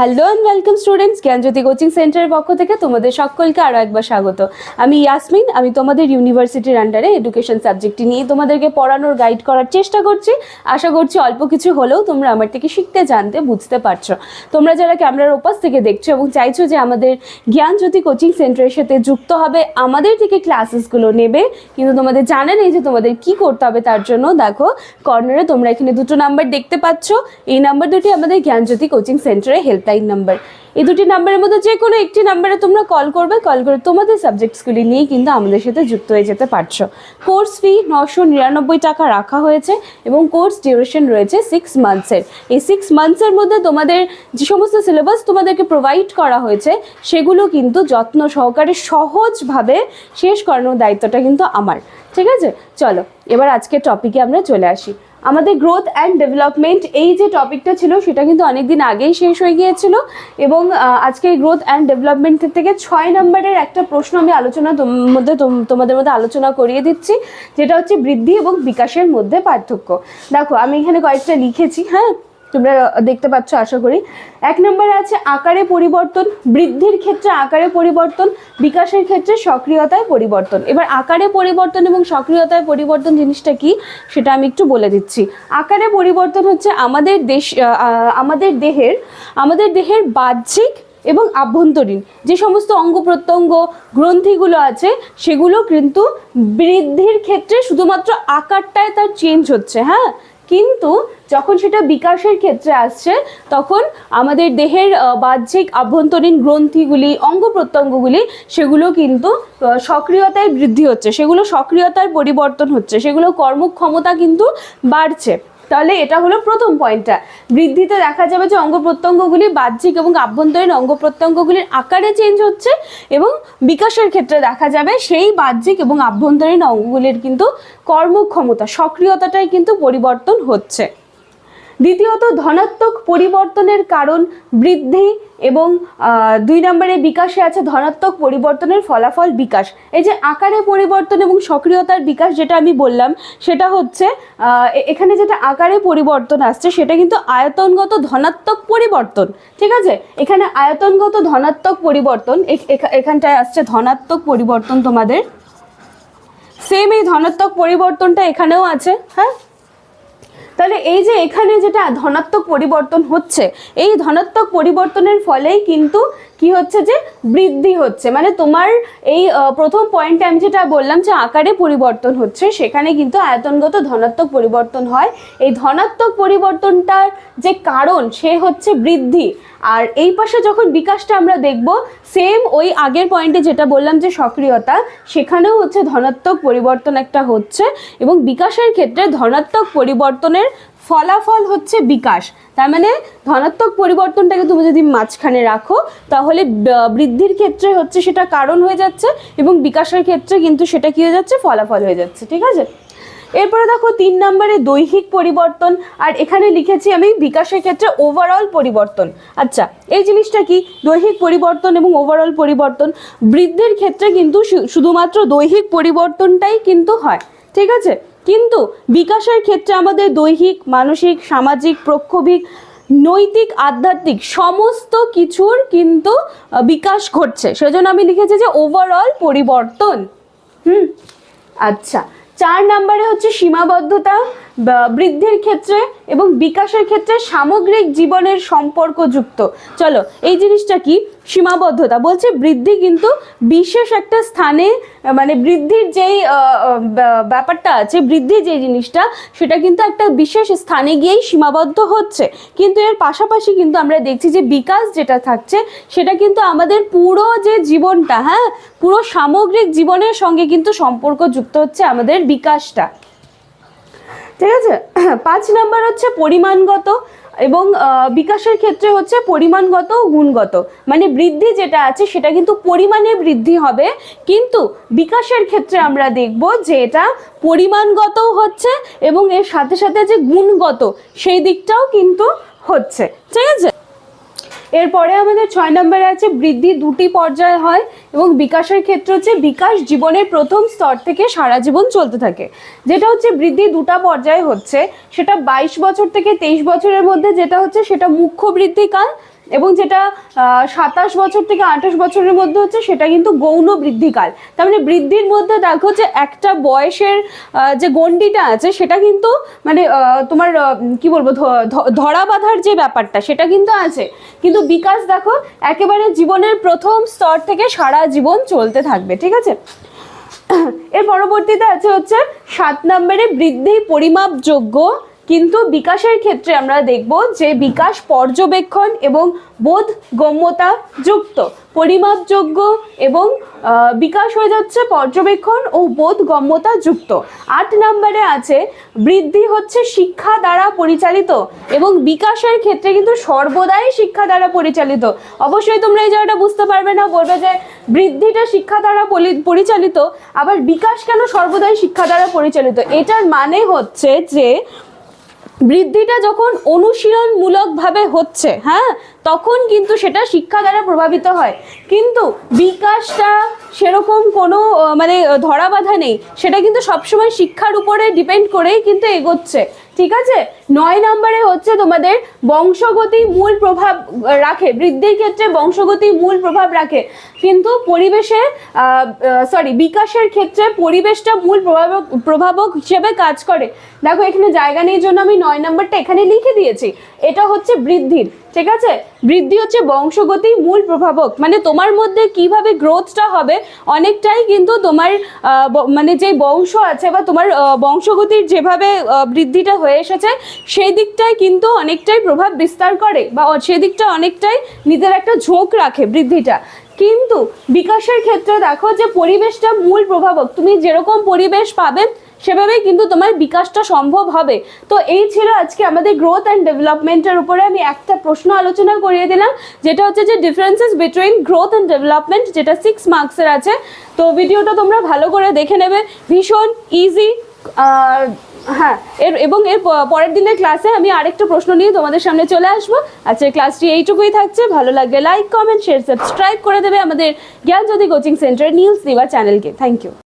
Hello and welcome students Gyanjyoti coaching সেন্টারের পক্ষ থেকে তোমাদের সকলকে আরও একবার স্বাগত। আমি ইয়াসমিন আমি তোমাদের ইউনিভার্সিটির আন্ডারে এডুকেশন সাবজেক্টটি নিয়ে তোমাদেরকে পড়ানোর গাইড করার চেষ্টা করছি। আশা করছি অল্প কিছু হলেও তোমরা আমার থেকে শিখতে, জানতে, বুঝতে পারছ। তোমরা যারা ক্যামেরার ওপাশ থেকে দেখছ এবং চাইছো যে আমাদের জ্ঞানজ্যোতি কোচিং সেন্টারের সাথে যুক্ত হবে, আমাদের থেকে ক্লাসেসগুলো নেবে, কিন্তু তোমাদের জানা নেই যে তোমাদের কি করতে হবে তার জন্য, দেখো কর্নারে তোমরা এখানে দুটো নাম্বার দেখতে পাচ্ছ। এই নাম্বার দুটি আমাদের জ্ঞানজ্যোতি কোচিং সেন্টারের হেল্পলাইন নাম্বার এই দুটি নাম্বারের মধ্যে যে কোনো একটি নাম্বারে তোমরা কল করবে কল করে তোমাদের সাবজেক্টসগুলি নিয়েই কিন্তু আমাদের সাথে যুক্ত হয়ে যেতে পারছ। কোর্স ফি নশো নিরানব্বই টাকা রাখা হয়েছে এবং কোর্স ডিউরেশন রয়েছে সিক্স মান্থসের এই সিক্স মান্থসের মধ্যে তোমাদের যে সমস্ত সিলেবাস তোমাদেরকে প্রোভাইড করা হয়েছে, সেগুলো কিন্তু যত্ন সহকারে সহজভাবে শেষ করানোর দায়িত্বটা কিন্তু আমার। ঠিক আছে? চলো, এবার আজকের টপিকে আমরা চলে আসি। আমাদের গ্রোথ অ্যান্ড ডেভেলপমেন্ট এই যে টপিকটা ছিল, সেটা কিন্তু অনেক দিন আগেই শেষ হয়ে গিয়েছিল এবং আজকে এই গ্রোথ অ্যান্ড ডেভেলপমেন্ট থেকে ছয় নম্বরের একটা প্রশ্ন আমি আলোচনা মধ্যে তোম- তোমাদের মধ্যে আলোচনা করিয়ে দিচ্ছি, যেটা হচ্ছে বৃদ্ধি এবং বিকাশের মধ্যে পার্থক্য। দেখো, আমি এখানে কয়েকটা লিখেছি হ্যাঁ? তোমরা দেখতে পাচ্ছ, আশা করি। এক নম্বরে আছে আকারে পরিবর্তন, বৃদ্ধির ক্ষেত্রে আকারে পরিবর্তন, বিকাশের ক্ষেত্রে সক্রিয়তায় পরিবর্তন। এবার আকারে পরিবর্তন এবং সক্রিয়তায় পরিবর্তন জিনিসটা কি, সেটা আমি একটু বলে দিচ্ছি। আকারে পরিবর্তন হচ্ছে আমাদের দেশ আমাদের দেহের আমাদের দেহের বাহ্যিক এবং আভ্যন্তরীণ। যে সমস্ত অঙ্গ প্রত্যঙ্গ, গ্রন্থিগুলো আছে, সেগুলো কিন্তু বৃদ্ধির ক্ষেত্রে শুধুমাত্র আকারটায় তার চেঞ্জ হচ্ছে হ্যাঁ? কিন্তু যখন সেটা বিকাশের ক্ষেত্রে আসছে, তখন আমাদের দেহের বাহ্যিক আভ্যন্তরীণ গ্রন্থিগুলি, অঙ্গ প্রত্যঙ্গগুলি, সেগুলো কিন্তু সক্রিয়তায় বৃদ্ধি হচ্ছে। সেগুলো সক্রিয়তার পরিবর্তন হচ্ছে। সেগুলো কর্মক্ষমতা কিন্তু বাড়ছে। তাহলে এটা হলো প্রথম পয়েন্টটা। বৃদ্ধিতে দেখা যাবে যে অঙ্গ প্রত্যঙ্গগুলি বাহ্যিক এবং আভ্যন্তরীণ অঙ্গ প্রত্যঙ্গগুলির আকারে চেঞ্জ হচ্ছে এবং বিকাশের ক্ষেত্রে দেখা যাবে সেই বাহ্যিক এবং আভ্যন্তরীণ অঙ্গগুলির কিন্তু কর্মক্ষমতা, সক্রিয়তাটাই কিন্তু পরিবর্তন হচ্ছে। দ্বিতীয়ত, ধনাত্মক পরিবর্তনের কারণ বৃদ্ধি এবং দুই নম্বরে বিকাশে আছে ধনাত্মক পরিবর্তনের ফলাফল বিকাশ। এই যে আকারে পরিবর্তন এবং সক্রিয়তার বিকাশ যেটা আমি বললাম, সেটা হচ্ছে এখানে যেটা আকারে পরিবর্তন আসছে, সেটা কিন্তু আয়তনগত ধনাত্মক পরিবর্তন, ঠিক আছে? এখানে আয়তনগত ধনাত্মক পরিবর্তন, এখ- এখা- এখানটায় আসছে ধনাত্মক পরিবর্তন তোমাদের। সেম এই ধনাত্মক পরিবর্তনটা এখানেও আছে হ্যাঁ? তাহলে এই যে এখানে যেটা ধনাত্মক পরিবর্তন হচ্ছে, এই ধনাত্মক পরিবর্তনের ফলেই কিন্তু কি হচ্ছে যে বৃদ্ধি হচ্ছে। মানে তোমার এই প্রথম পয়েন্টে আমি যেটা বললাম যে আকারে পরিবর্তন হচ্ছে, সেখানে কিন্তু আয়তনগত ধনাত্মক পরিবর্তন হয়। এই ধনাত্মক পরিবর্তনটার যে কারণ, সে হচ্ছে বৃদ্ধি। আর এই পাশে যখন বিকাশটা আমরা দেখব সেম ওই আগের পয়েন্টে যেটা বললাম যে সক্রিয়তা, সেখানেও হচ্ছে ধনাত্মক পরিবর্তন একটা হচ্ছে। এবং বিকাশের ক্ষেত্রে ধনাত্মক পরিবর্তনের ফলাফল হচ্ছে বিকাশ। তার মানে ধনাত্মক পরিবর্তনটাকে তুমি যদি মাঝখানে রাখো, তাহলে বৃদ্ধির ক্ষেত্রে হচ্ছে সেটা কারণ হয়ে যাচ্ছে এবং বিকাশের ক্ষেত্রে কিন্তু সেটা কী হয়ে যাচ্ছে? ফলাফল হয়ে যাচ্ছে, ঠিক আছে? এরপরে দেখো তিন নম্বরে দৈহিক পরিবর্তন, আর এখানে লিখেছি আমি বিকাশের ক্ষেত্রে ওভারঅল পরিবর্তন। আচ্ছা এই জিনিসটা কি? দৈহিক পরিবর্তন এবং ওভারঅল পরিবর্তন। বৃদ্ধির ক্ষেত্রে কিন্তু শুধুমাত্র দৈহিক পরিবর্তনটাই কিন্তু হয়, ঠিক আছে? কিন্তু বিকাশের ক্ষেত্রে আমাদের দৈহিক, মানসিক, সামাজিক, প্রক্ষোভিক, নৈতিক, আধ্যাত্মিক সমস্ত কিছুর কিন্তু বিকাশ ঘটছে। সেজন্য আমি লিখেছি যে ওভারঅল পরিবর্তন। হুম? আচ্ছা। চার নম্বরে হচ্ছে সীমাবদ্ধতা বৃদ্ধির ক্ষেত্রে এবং বিকাশের ক্ষেত্রে সামগ্রিক জীবনের সম্পর্কযুক্ত। চলো, এই জিনিসটা কি? সীমাবদ্ধতা। বলছে বৃদ্ধি কিন্তু বিশেষ একটা স্থানে মানে বৃদ্ধির যেই ব্যাপারটা আছে বৃদ্ধি যে জিনিসটা, সেটা কিন্তু একটা বিশেষ স্থানে গিয়েই সীমাবদ্ধ হচ্ছে। কিন্তু এর পাশাপাশি কিন্তু আমরা দেখছি যে বিকাশ যেটা থাকছে, সেটা কিন্তু আমাদের পুরো যে জীবনটা হ্যাঁ পুরো সামগ্রিক জীবনের সঙ্গে কিন্তু সম্পর্ক যুক্ত হচ্ছে আমাদের বিকাশটা। ঠিক আছে? পাঁচ নাম্বার হচ্ছে পরিমাণগত। এবং বিকাশের ক্ষেত্রে হচ্ছে পরিমাণগত গুণগত। মানে বৃদ্ধি যেটা আছে সেটা কিন্তু পরিমাণে বৃদ্ধি হবে, কিন্তু বিকাশের ক্ষেত্রে আমরা দেখব যে এটা পরিমাণগতও হচ্ছে এবং এর সাথে সাথে যে গুণগত, সেই দিকটাও কিন্তু হচ্ছে। ঠিক আছে? এরপরে আমাদের ছয় নম্বরে আছে, বৃদ্ধি দুটি পর্যায়ে হয় এবং বিকাশের ক্ষেত্রে হচ্ছে বিকাশ জীবনের প্রথম স্তর থেকে সারা জীবন চলতে থাকে। যেটা হচ্ছে বৃদ্ধি দুটা পর্যায়ে হচ্ছে, সেটা বাইশ বছর থেকে তেইশ বছরের মধ্যে, যেটা হচ্ছে সেটা মুখ্য বৃদ্ধিকাল এবং যেটা সাতাশ বছর থেকে আঠাশ বছরের মধ্যে হচ্ছে সেটা কিন্তু গৌণ বৃদ্ধিকাল। তার মানে বৃদ্ধির মধ্যে দেখো যে একটা বয়সের যে গণ্ডিটা আছে সেটা কিন্তু মানে তোমার কি বলব ধরা বাঁধার যে ব্যাপারটা সেটা কিন্তু আছে। কিন্তু বিকাশ দেখো একেবারে জীবনের প্রথম স্তর থেকে সারা জীবন চলতে থাকবে, ঠিক আছে? এর পরবর্তীতে আছে হচ্ছে সাত নম্বরে বৃদ্ধি পরিমাপযোগ্য কিন্তু বিকাশের ক্ষেত্রে আমরা দেখব যে বিকাশ পর্যবেক্ষণ এবং বোধ গম্যতা যুক্ত, পরিমাপযোগ্য এবং বিকাশ হয়ে যাচ্ছে পর্যবেক্ষণ ও বোধ গম্যতা যুক্ত। আট নম্বরে আছে, বৃদ্ধি হচ্ছে শিক্ষা দ্বারা পরিচালিত এবং বিকাশের ক্ষেত্রে কিন্তু সর্বদাই শিক্ষা দ্বারা পরিচালিত। অবশ্যই তোমরা এই জায়গাটা বুঝতে পারবে না, বলবে যে বৃদ্ধিটা শিক্ষা দ্বারা পরিচালিত, আবার বিকাশ কেন সর্বদাই শিক্ষা দ্বারা পরিচালিত? এটার মানে হচ্ছে যে বৃদ্ধিটা যখন অনুশীলনমূলকভাবে হচ্ছে হ্যাঁ তখন কিন্তু সেটা শিক্ষা দ্বারা প্রভাবিত হয়। কিন্তু বিকাশটা সেরকম কোনো মানে ধরা বাধা নেই। সেটা কিন্তু সবসময় শিক্ষার উপরে ডিপেন্ড করেই কিন্তু এগোচ্ছে। ঠিক আছে? নয় নম্বরে হচ্ছে তোমাদের বংশগতি মূল প্রভাব রাখে। বৃদ্ধির ক্ষেত্রে বংশগতি মূল প্রভাব রাখে। কিন্তু পরিবেশে সরি বিকাশের ক্ষেত্রে পরিবেশটা মূল প্রভাবক প্রভাবক হিসেবে কাজ করে। দেখো, এখানে জায়গা নেই জন্য আমি নয় নম্বরটা এখানে লিখে দিয়েছি। এটা হচ্ছে বৃদ্ধির, ঠিক আছে? বৃদ্ধি হচ্ছে বংশগতি মূল প্রভাবক। মানে তোমার মধ্যে কীভাবে গ্রোথটা হবে, অনেকটাই কিন্তু তোমার মানে যে বংশ আছে বা তোমার বংশগতির যেভাবে বৃদ্ধিটা হয়ে এসেছে সেই দিকটাই কিন্তু অনেকটাই প্রভাব বিস্তার করে বা সেদিকটা অনেকটাই নিজের একটা ঝোঁক রাখে বৃদ্ধিটা। কিন্তু বিকাশের ক্ষেত্রে দেখো যে পরিবেশটা মূল প্রভাবক। তুমি যেরকম পরিবেশ পাবে, সেভাবেই কিন্তু তোমার বিকাশটা সম্ভব হবে। তো এই ছিল আজকে আমাদের গ্রোথ অ্যান্ড ডেভেলপমেন্টের উপরে আমি একটা প্রশ্ন আলোচনা করিয়ে দিলাম, যেটা হচ্ছে যে differences between growth and development যেটা সিক্স মার্কসের আছে। তো ভিডিওটা তোমরা ভালো করে দেখে নেবে। ভীষণ ইজি হ্যাঁ এর, এবং এর পরের দিনের ক্লাসে আমি আরেকটা প্রশ্ন নিয়ে তোমাদের সামনে চলে আসব। আচ্ছা ক্লাসটি এইটুকুই থাকছে। ভালো লাগলে লাইক কমেন্ট শেয়ার সাবস্ক্রাইব করে দেবে আমাদের জ্ঞানজ্যোতি কোচিং সেন্টার নিউজ দিবা চ্যানেলকে থ্যাংক ইউ